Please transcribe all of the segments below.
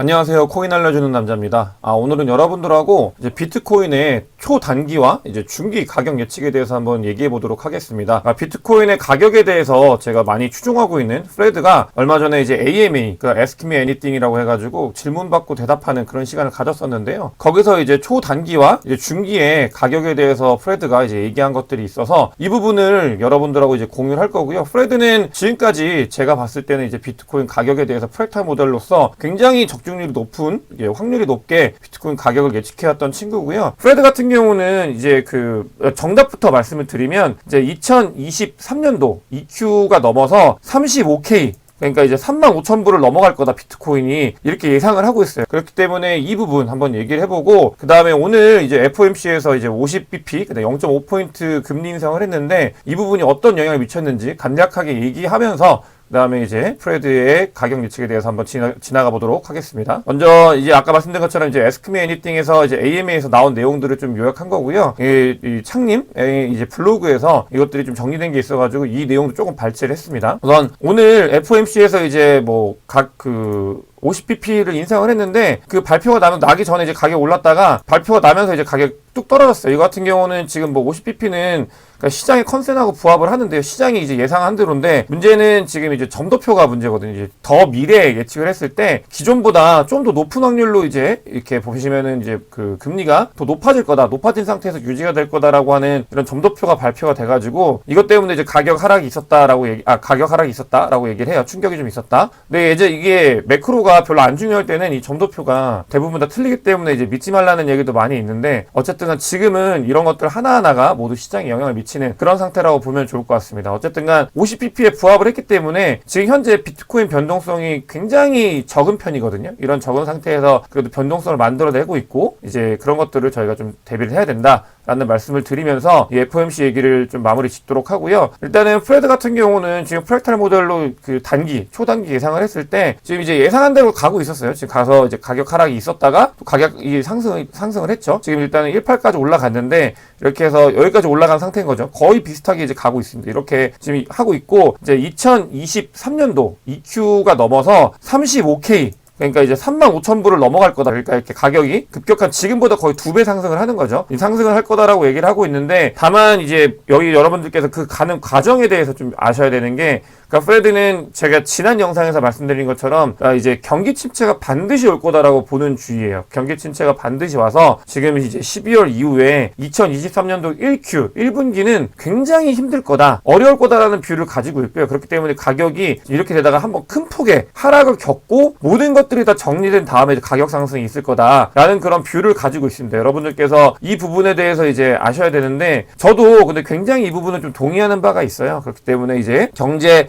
안녕하세요. 코인 알려주는 남자입니다. 아, 오늘은 여러분들하고 이제 비트코인의 초단기와 이제 중기 가격 예측에 대해서 한번 얘기해 보도록 하겠습니다. 아, 비트코인의 가격에 대해서 제가 많이 추종하고 있는 프레드가 얼마 전에 이제 AMA, 그 Ask Me Anything이라고 해가지고 질문 받고 대답하는 그런 시간을 가졌었는데요. 거기서 이제 초단기와 이제 중기의 가격에 대해서 프레드가 이제 얘기한 것들이 있어서 이 부분을 여러분들하고 이제 공유를 할 거고요. 프레드는 지금까지 제가 봤을 때는 이제 비트코인 가격에 대해서 프랙탈 모델로서 굉장히 적 중률이 높은 이게 확률이 높게 비트코인 가격을 예측해왔던 친구고요. 프레드 같은 경우는 이제 그 정답부터 말씀을 드리면 이제 2023년도 EQ가 넘어서 35K 그러니까 이제 3만 5천 불을 넘어갈 거다 비트코인이 이렇게 예상을 하고 있어요. 그렇기 때문에 이 부분 한번 얘기를 해보고 그 다음에 오늘 이제 FOMC에서 이제 50bp, 그다음 0.5 포인트 금리 인상을 했는데 이 부분이 어떤 영향을 미쳤는지 간략하게 얘기하면서 그 다음에 이제 프레드의 가격 예측에 대해서 한번 지나, 지나가 보도록 하겠습니다. 먼저 이제 아까 말씀드린 것처럼 이제 Me Anything에서 이제 AMA에서 나온 내용들을 좀 요약한 거고요. 이, 이 창님의 이제 블로그에서 이것들이 좀 정리된 게 있어가지고 이 내용도 조금 발췌를 했습니다. 우선 오늘 FOMC에서 이제 뭐 각그 50bp를 인상을 했는데 그 발표가 나면 나기 전에 이제 가격 올랐다가 발표가 나면서 이제 가격 뚝 떨어졌어요. 이거 같은 경우는 지금 뭐 50bp는 그러니까 시장의 컨센하고 부합을 하는데요. 시장이 이제 예상한 대로인데 문제는 지금 이제 점도표가 문제거든요. 이제 더 미래에 예측을 했을 때 기존보다 좀 더 높은 확률로 이제 이렇게 보시면은 이제 그 금리가 더 높아질 거다, 높아진 상태에서 유지가 될 거다라고 하는 이런 점도표가 발표가 돼 가지고 이것 때문에 이제 가격 하락이 있었다라고 얘기, 아 가격 하락이 있었다라고 얘기를 해요. 충격이 좀 있었다. 근데 이제 이게 매크로가 별로 안 중요할 때는 이 점도표가 대부분 다 틀리기 때문에 이제 믿지 말라는 얘기도 많이 있는데 어쨌든 지금은 이런 것들 하나하나가 모두 시장에 영향을 미치 는 그런 상태라고 보면 좋을 것 같습니다. 어쨌든간 50bp에 부합을 했기 때문에 지금 현재 비트코인 변동성이 굉장히 적은 편이거든요. 이런 적은 상태에서 그래도 변동성을 만들어내고 있고 이제 그런 것들을 저희가 좀 대비를 해야 된다 라는 말씀을 드리면서 이 FOMC 얘기를 좀 마무리 짓도록 하고요. 일단은 프레드 같은 경우는 지금 프랙탈 모델로 그 단기, 초단기 예상을 했을 때 지금 이제 예상한 대로 가고 있었어요. 지금 가서 이제 가격 하락이 있었다가 또 가격이 상승 상승을 했죠. 지금 일단은 18까지 올라갔는데 이렇게 해서 여기까지 올라간 상태인 거죠. 거의 비슷하게 이제 가고 있습니다. 이렇게 지금 하고 있고 이제 2023년도 EQ가 넘어서 35K 그러니까 이제 3만 5천 불을 넘어갈 거다. 그러니까 이렇게 가격이 급격한 지금보다 거의 두 배 상승을 하는 거죠. 이 상승을 할 거다라고 얘기를 하고 있는데 다만 이제 여기 여러분들께서 그 가는 과정에 대해서 좀 아셔야 되는 게 그러니까 프레드는 제가 지난 영상에서 말씀드린 것처럼 아, 이제 경기 침체가 반드시 올 거다라고 보는 주의예요. 경기 침체가 반드시 와서 지금 이제 12월 이후에 2023년도 1Q 1분기는 굉장히 힘들 거다, 어려울 거다라는 뷰를 가지고 있고요. 그렇기 때문에 가격이 이렇게 되다가 한번 큰 폭의 하락을 겪고 모든 것들이 다 정리된 다음에 가격 상승이 있을 거다라는 그런 뷰를 가지고 있습니다. 여러분들께서 이 부분에 대해서 이제 아셔야 되는데 저도 근데 굉장히 이 부분은 좀 동의하는 바가 있어요. 그렇기 때문에 이제 경제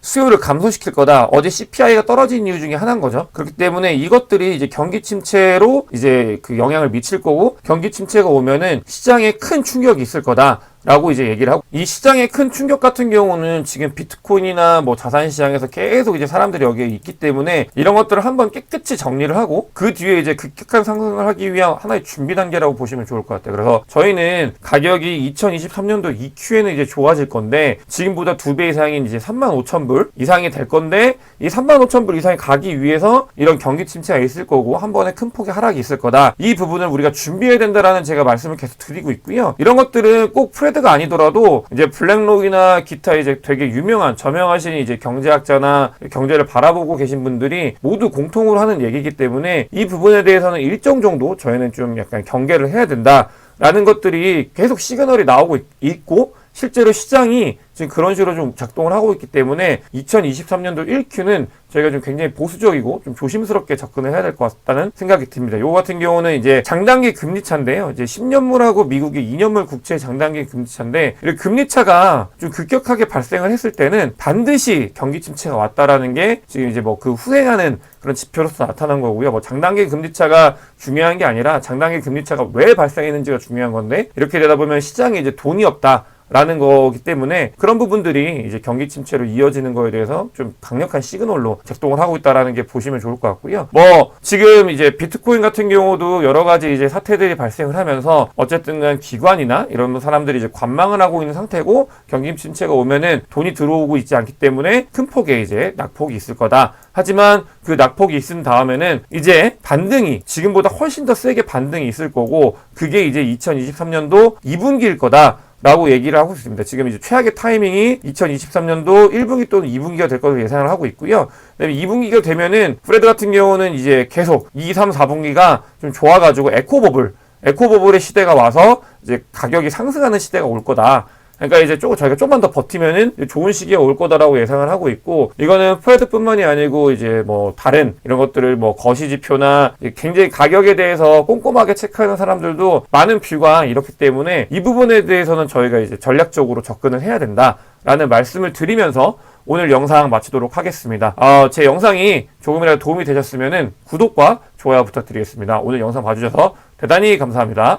수요를 감소시킬 거다. 어제 CPI가 떨어진 이유 중에 하나인 거죠. 그렇기 때문에 이것들이 이제 경기 침체로 이제 그 영향을 미칠 거고 경기 침체가 오면은 시장에 큰 충격이 있을 거다. 라고 이제 얘기를 하고 이 시장의 큰 충격 같은 경우는 지금 비트코인이나 뭐 자산 시장에서 계속 이제 사람들이 여기에 있기 때문에 이런 것들을 한번 깨끗이 정리를 하고 그 뒤에 이제 급격한 상승을 하기 위한 하나의 준비 단계라고 보시면 좋을 것 같아요. 그래서 저희는 가격이 2023년도 EQ에는 이제 좋아질 건데 지금보다 두 배 이상인 이제 3만 5천 불 이상이 될 건데 이 3만 5천 불 이상이 가기 위해서 이런 경기 침체가 있을 거고 한 번에 큰 폭의 하락이 있을 거다. 이 부분을 우리가 준비해야 된다라는 제가 말씀을 계속 드리고 있고요. 이런 것들은 꼭 프레 트레드가 아니더라도 이제 블랙록이나 기타 이제 되게 유명한 저명하신 이제 경제학자나 경제를 바라보고 계신 분들이 모두 공통으로 하는 얘기이기 때문에 이 부분에 대해서는 일정 정도 저희는 좀 약간 경계를 해야 된다라는 것들이 계속 시그널이 나오고 있고 실제로 시장이 지금 그런 식으로 좀 작동을 하고 있기 때문에 2023년도 1Q는 저희가 좀 굉장히 보수적이고 좀 조심스럽게 접근을 해야 될 것 같다는 생각이 듭니다. 요거 같은 경우는 이제 장단기 금리 차인데요. 이제 10년물하고 미국의 2년물 국채 장단기 금리 차인데 이렇게 금리 차가 좀 급격하게 발생을 했을 때는 반드시 경기 침체가 왔다라는 게 지금 이제 뭐 그 후행하는 그런 지표로서 나타난 거고요. 뭐 장단기 금리 차가 중요한 게 아니라 장단기 금리 차가 왜 발생했는지가 중요한 건데 이렇게 되다 보면 시장에 이제 돈이 없다. 라는 거기 때문에 그런 부분들이 이제 경기 침체로 이어지는 거에 대해서 좀 강력한 시그널로 작동을 하고 있다라는 게 보시면 좋을 것 같고요. 뭐 지금 이제 비트코인 같은 경우도 여러 가지 이제 사태들이 발생을 하면서 어쨌든 간 기관이나 이런 사람들이 이제 관망을 하고 있는 상태고 경기 침체가 오면은 돈이 들어오고 있지 않기 때문에 큰 폭의 이제 낙폭이 있을 거다. 하지만 그 낙폭이 있은 다음에는 이제 반등이 지금보다 훨씬 더 세게 반등이 있을 거고 그게 이제 2023년도 2분기일 거다. 라고 얘기를 하고 있습니다. 지금 이제 최악의 타이밍이 2023년도 1분기 또는 2분기가 될 것으로 예상을 하고 있고요. 그다음에 2분기가 되면은 프레드 같은 경우는 이제 계속 2, 3, 4분기가 좀 좋아가지고 에코버블, 에코버블의 시대가 와서 이제 가격이 상승하는 시대가 올 거다. 그러니까 이제 조금 저희가 좀만 더 버티면은 좋은 시기에 올 거다라고 예상을 하고 있고 이거는 프레드뿐만이 아니고 이제 뭐 다른 이런 것들을 뭐 거시 지표나 굉장히 가격에 대해서 꼼꼼하게 체크하는 사람들도 많은 뷰가 이렇기 때문에 이 부분에 대해서는 저희가 이제 전략적으로 접근을 해야 된다라는 말씀을 드리면서 오늘 영상 마치도록 하겠습니다. 어, 제 영상이 조금이라도 도움이 되셨으면 구독과 좋아요 부탁드리겠습니다. 오늘 영상 봐주셔서 대단히 감사합니다.